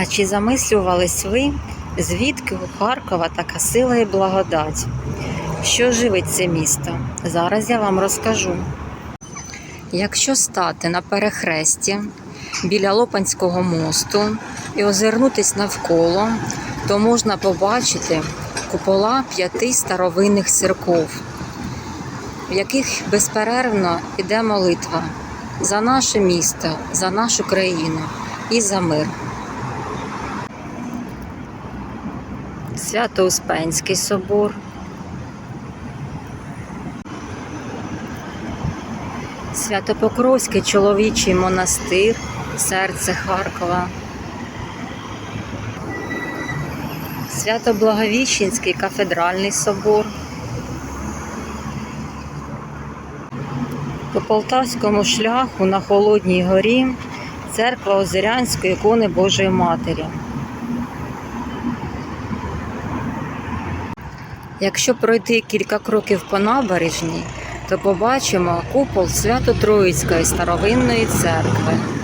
А чи замислювались ви, звідки у Харкова така сила і благодать? Що живить це місто? Зараз я вам розкажу. Якщо стати на перехресті біля Лопанського мосту і озирнутись навколо, то можна побачити купола п'яти старовинних церков, в яких безперервно іде молитва за наше місто, за нашу країну і за мир. Свято-Успенський собор. Святопокровський чоловічий монастир, серце Харкова. Свято-Благовіщенський кафедральний собор. По Полтавському шляху на Холодній горі церква Озерянської ікони Божої Матері. Якщо пройти кілька кроків по набережній, то побачимо купол Свято-Троїцької старовинної церкви.